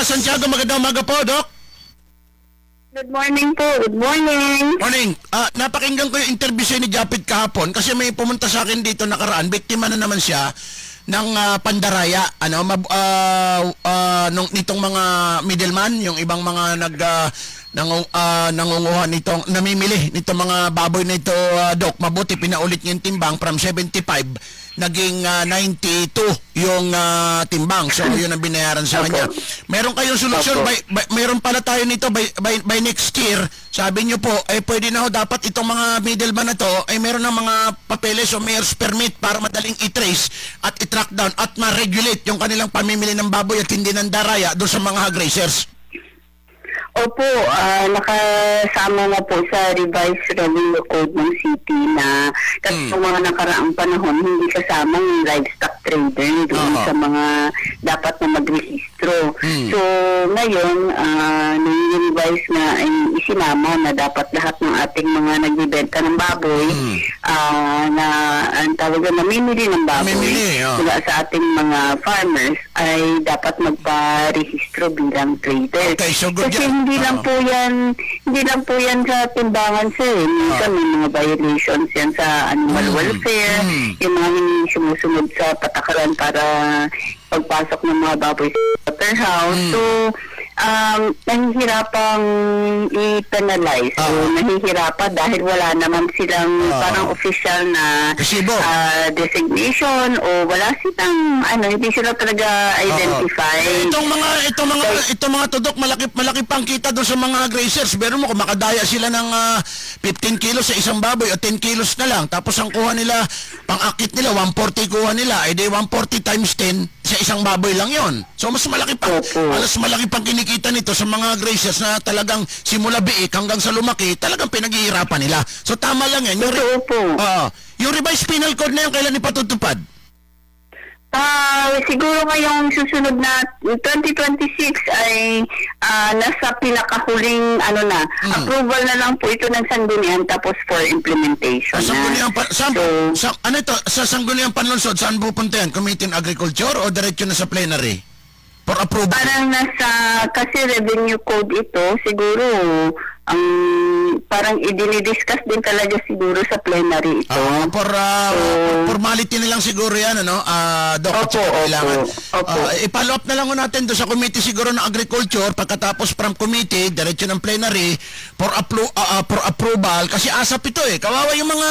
Doktora Santiago, magandang umaga po, Dok. Good morning po. Good morning. Morning. Ah, napakinggan ko yung interview sa'yo ni Japit kahapon kasi may pumunta sa akin dito nakaraan. Biktima na naman siya ng ah, pandaraya. Ano, mab, ah, ah, nung, nitong mga middleman, yung ibang mga nag... ah, nangu, ah, nangunguha nitong namimili nitong mga baboy na ito ah, Dok mabuti pinaulit yung timbang from 75 naging ah, 92 yung ah, timbang. So yun ang binayaran sa kanya. Meron kayong solusyon by, by, mayroon pala tayo nito by, by, by next year. Sabi niyo po eh pwede na ho dapat itong mga middleman na to ay meron ng mga papeles o mayor's permit para madaling i-trace at i-track down at ma-regulate yung kanilang pamimili ng baboy at hindi ng daraya doon sa mga hog raisers Opo, ah, nakasama na po sa revised revenue code ng city na kasi noong mga nakaraang panahon hindi kasama yung livestock trader doon Oo. sa mga dapat na magrehistro. Hmm. So ngayon, uh, revise na ay isinama na dapat lahat ng ating mga nagbibenta ng baboy Hmm. ah, na ang tawag na namimili ng baboy Namimili, oo. mula sa ating mga farmers ay dapat magpa-rehistro bilang trader. Okay, so good Kasi yan. hindi lang Oo. po yan, hindi lang po yan sa timbangan sir. eh. Minsan may mga violations yan sa animal Mm. welfare, Mm. yung mga hindi sumusunod sa patakaran para pagpasok ng mga baboy sa slaughterhouse. Mm. So, um, nahihirapang i-penalize. So, Oo. nahihirapan dahil wala naman silang Oo. parang official na Resibo. ah, designation o wala silang, ano, hindi sila talaga identify. Eh, Itong mga itong mga itong mga tudok malaki malaki pang kita doon sa mga grazers. Pero mo kung makadaya sila ng ah, 15 kilos sa isang baboy o 10 kilos na lang. Tapos ang kuha nila, pang-akit nila 140 kuha nila. Eh di 140 times 10 sa isang baboy lang 'yon. So mas malaki pa. Opo. Alas malaki pang kinikita nito sa mga grazers na talagang simula biik hanggang sa lumaki, talagang pinaghihirapan nila. So tama lang 'yan. Yung, re- Totoo po. Oo. yung revised penal code na yan, kailan ipatutupad? Ah, siguro ngayong susunod na 2026 ay ah, nasa pinakahuling ano na, Mm. approval na lang po ito ng sanggunian tapos for implementation Sa na. sangguniang pa, saan, So, sa, ano ito, sa sangguniang panlungsod, saan pupunta yan? Committee on Agriculture o diretso na sa plenary? For approval? parang nasa, kasi revenue code ito, siguro, ang parang idinidiscuss din talaga siguro sa plenary ito. Ah, for ah, So- formality na lang siguro yan, ano? Ah, Doc, Opo, opo, kailangan. opo. Ah, ipalo up na lang natin doon sa committee siguro ng agriculture, pagkatapos from committee, diretso ng plenary, for, appro- ah, ah, for approval, kasi asap ito eh. Kawawa yung mga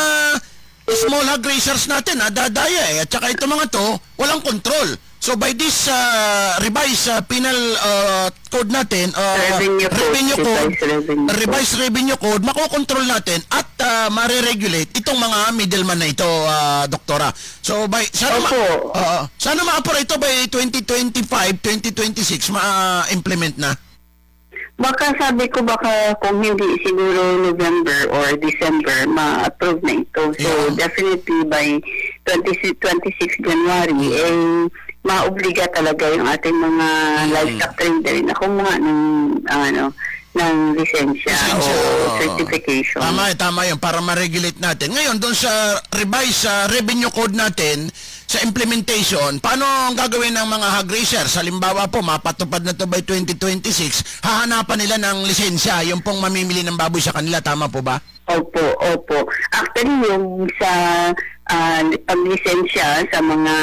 small hog raisers natin, nadadaya eh. At saka ito mga to, walang control. So by this uh, revised uh, penal uh, code natin, uh, Revenue code, revenue code, revised revenue code. revised revenue code, makokontrol natin at uh, mare-regulate itong mga middleman na ito, uh, doktora. So by sana ma-. Oo. sana ma-approve ito by 2025, 2026 ma-implement na. Baka sabi ko baka kung hindi siguro November or December ma-approve na ito. So Yeah. definitely by 26, 26 January eh maobliga talaga yung ating mga Mm. livestock trader na kumuha ng ano ng lisensya, Lisensya, o certification. Tama, tama yun, para ma-regulate natin. Ngayon, doon sa revised sa revenue code natin, sa implementation, paano ang gagawin ng mga hog racers? Halimbawa po, mapatupad na to by 2026, hahanapan nila ng lisensya, yung pong mamimili ng baboy sa kanila, tama po ba? Opo, opo. Actually, yung sa uh, paglisensya sa mga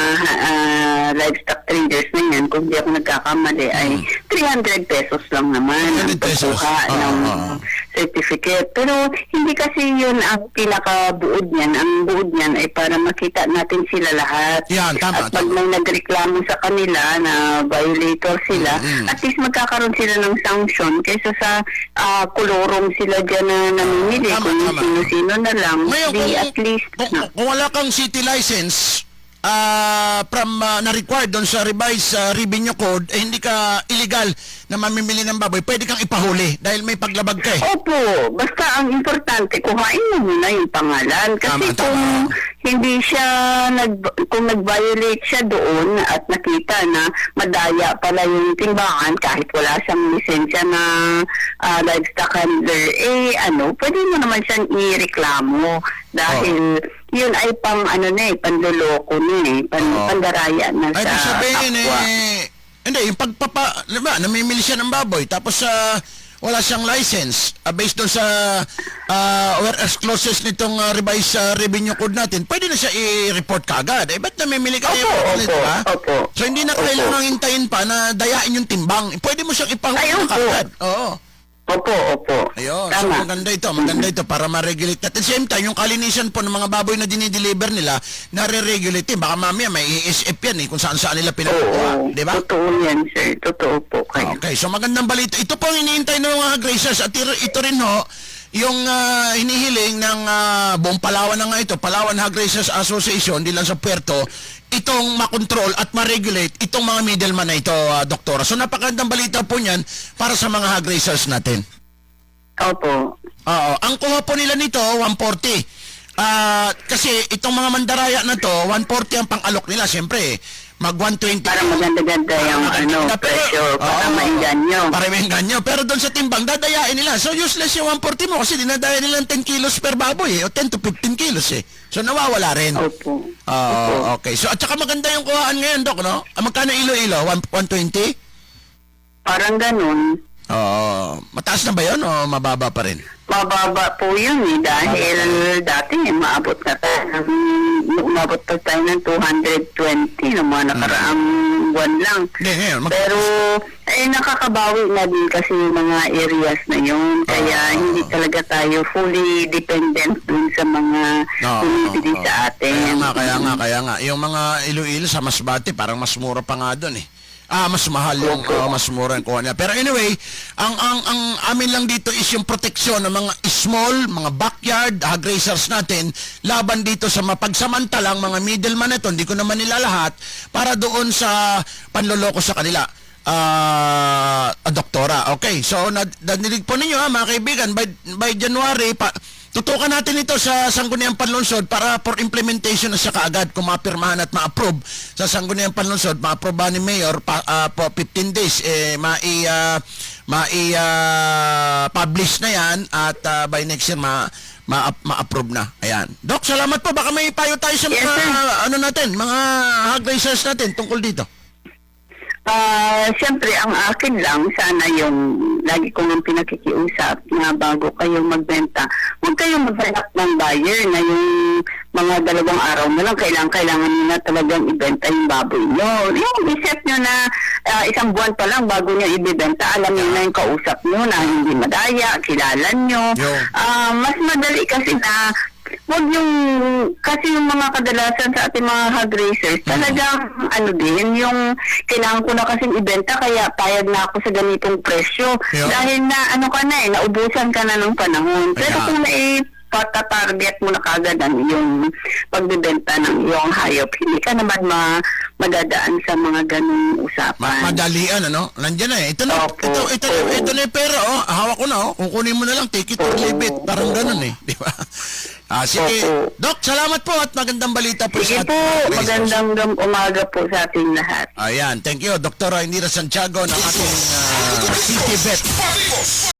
ah, livestock traders na yan, kung di ako nagkakamali, ay 300 pesos lang naman 300 ang pagkuha Ah, ng ah, ah. Certificate. Pero hindi kasi yun ang pinakabuod niyan. Ang buod niyan ay para makita natin sila lahat. Yan, tama, At pag tama. may nagreklamo sa kanila na violator sila, Mm, mm. at least magkakaroon sila ng sanction kaysa sa ah, kulorong sila dyan na namimili Tama, kung tama. sino-sino na lang. Ngayon, di kung, at least kung, na. kung wala kang city license, ah from ah, na required doon sa revised ah, revenue code, eh, hindi ka illegal na mamimili ng baboy, pwede kang ipahuli dahil may paglabag ka eh. Opo, basta ang importante, kuhain mo muna yung pangalan. Kasi Tama, kung tama. hindi siya, nag, kung nag-violate siya doon at nakita na madaya pala yung timbangan kahit wala siyang lisensya na ah, livestock handler, eh ano, pwede mo naman siyang ireklamo dahil yun ay pang ano na eh, panloloko na eh, pan, Oo. pandaraya na Ay, sa ibig sabihin kapwa. eh, Hindi, yung pagpapa, di ba, namimili siya ng baboy, tapos sa wala siyang license, ah, based doon sa uh, whereas closest nitong ah, revised ah, revenue code natin, pwede na siya i-report kagad. Eh, ba't namimili ka Opo, opo, ba? opo. So, hindi na Opo. kailangang hintayin pa na dayain yung timbang. Pwede mo siyang ipahuli Ayun na po. kagad. Oo. Opo, opo. Ayun, so Tama. maganda ito, maganda ito para ma-regulate natin. Same time, yung kalinisan po ng mga baboy na dinideliver nila, nare-regulate. eh. Baka mamaya may ESF yan eh, kung saan-saan nila Oo, pinakuha. Di ba? totoo yan, sir. Totoo po kayo. Okay, so magandang balita. Ito po ang iniintay ng mga Gracers at ito, ito rin ho, yung ah, hinihiling ng ah, buong Palawan na nga ito, Palawan Hog Racers Association, di lang sa puerto, itong makontrol at ma-regulate itong mga middleman na ito, ah, Doktora. So napakagandang balita po niyan para sa mga hog racers natin. Opo. Oo, ang kuha po nila nito 140. Ah, kasi itong mga mandaraya na to, 140 ang pang-alok nila, siyempre. Mag 120 Para maganda-ganda yung ano, pero- presyo para Oo. mainganyo. Para mainganyo. Pero doon sa timbang, dadayain nila. So useless yung 140 mo kasi dinadaya nila ng 10 kilos per baboy eh, o 10 to 15 kilos eh. So nawawala rin. Opo. Oo, okay. So at saka maganda yung kuhaan ngayon, Dok, no? Ah, magkano ilo-ilo? One- 120? Parang ganun. Oo. Mataas na ba yun o mababa pa rin? Mababa po yun eh dahil dati eh, maabot na tayo ng, umabot pa tayo ng 220 ng mga nakaraang buwan lang. Hindi, ngayon. Mag- Pero eh nakakabawi na din kasi yung mga areas na yun kaya Ah. hindi talaga tayo fully dependent dun sa mga Oo, bumibili oo, sa oo. atin. Kaya nga, kaya nga, kaya nga. Yung mga ilo-ilo sa Masbate, parang mas mura pa nga doon eh. Ah, mas mahal yung ah, mas mura yung kuha niya. Pero anyway, ang ang ang amin lang dito is yung proteksyon ng mga small, mga backyard hog racers natin laban dito sa mapagsamantalang mga middleman na ito, hindi ko naman nila lahat para doon sa panloloko sa kanila. Ah, ah, doktora. Okay, so nad nadinig po ninyo ha, mga kaibigan, by, by January, pa, tutukan natin ito sa Sangguniang Panlunsod para for implementation na siya kaagad kung mapirmahan at ma-approve sa Sangguniang Panlunsod, ma-approve ni Mayor pa, ah, po 15 days, eh, mai, ah, mai, ah, publish na yan at ah, by next year ma, ma, ma-approve na. Ayan. Doc, salamat po. Baka may payo tayo sa Yes, mga, sir. ano natin, mga hog natin tungkol dito. Ah, siyempre ang akin lang sana yung lagi ko nang pinakikiusap na bago kayo magbenta, huwag kayong maghanap ng buyer na yung mga dalawang araw mo lang kailangan kailangan niyo na talagang ibenta yung baboy nyo. Yung iset nyo na ah, isang buwan pa lang bago nyo ibibenta, alam niyo na yung kausap nyo na hindi madaya, kilala nyo. Yun. Ah, mas madali kasi na Huwag yung, kasi yung mga kadalasan sa ating mga hog racers, talagang ano din, yung kailangan ko na kasing ibenta kaya payag na ako sa ganitong presyo. Yeah. Dahil na ano ka na eh, naubusan ka na ng panahon. Pero Yeah. kung na patatarget mo na kagad ang yung pagbibenta ng iyong hayop, hindi ka naman ma madadaan sa mga ganung usapan. Ma- madalian ano? Nandiyan na eh. Ito na, Opo. ito, ito, Oo. ito na yung pera oh. Hawak ko na oh. Kukunin mo na lang, take it or leave it. Parang ganun eh. Di ba? Ah, sige. Opo. Doc, salamat po at magandang balita po Sige sa po, ating- magandang gam- umaga po sa ating lahat. Ayan, thank you. Dr. Indira Santiago ng ating ah, City Vet.